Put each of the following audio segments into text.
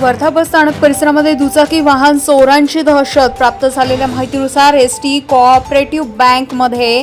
वर्धा बस स्थानक परिसरामध्ये दुचाकी वाहन चोरांची दहशत. प्राप्त झालेल्या माहितीनुसार एस टी कोऑपरेटिव्ह बँकमध्ये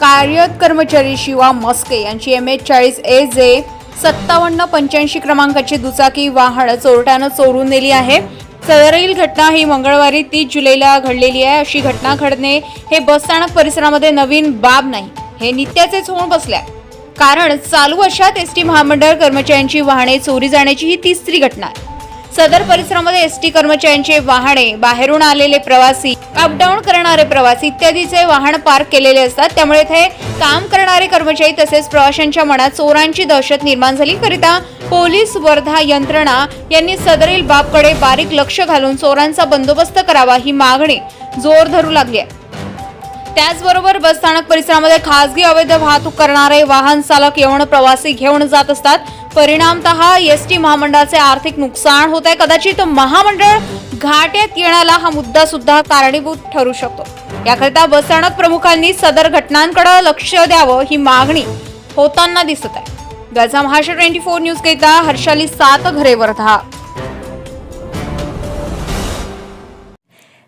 कार्यरत कर्मचारी शिवा मस्के यांची एम एच चाळीस ए जे सत्तावन्न पंच्याऐंशी क्रमांकाची दुचाकी वाहन चोरट्यानं चोरून नेली आहे. सदरील घटना ही मंगळवारी तीस जुलैला घडलेली आहे. अशी घटना घडणे हे बसस्थानक परिसरामध्ये नवीन बाब नाही. हे नित्याचेच होऊन बसले आहे. कारण चालू वर्षात एस टी महामंडळ कर्मचाऱ्यांची वाहने चोरी जाण्याची ही तिसरी घटना आहे. सदर परिसरामध्ये एस टी कर्मचाऱ्यांचे वाहने बाहेरून आलेले प्रवासी अपडाऊन करणारे प्रवासी इत्यादीचे वाहन पार्क केलेले असतात. त्यामुळे इथे काम करणारे कर्मचारी तसेच प्रवाशांच्या मनात चोरांची दहशत निर्माण झाली. करिता पोलीस वर्धा यंत्रणा यांनी सदरील बाबकडे बारीक लक्ष घालून चोरांचा बंदोबस्त करावा ही मागणी जोर धरू लागली आहे. त्याचबरोबर बस स्थानक परिसरामध्ये खासगी अवैध वाहतूक करणारे वाहन चालक येऊन प्रवासी घेऊन जात असतात. परिणामतः एस टी महामंडळाचे आर्थिक नुकसान होत आहे. कदाचित महामंडळ घाट्यात येण्याला हा मुद्दा सुद्धा कारणीभूत ठरू शकतो. याकरिता बस स्थानक प्रमुखांनी सदर घटनांकडे लक्ष द्यावं ही मागणी होताना दिसत आहे. गजा महाराष्ट्र ट्वेंटी फोर न्यूज करिता हर्षाली सात घरे वर्धा.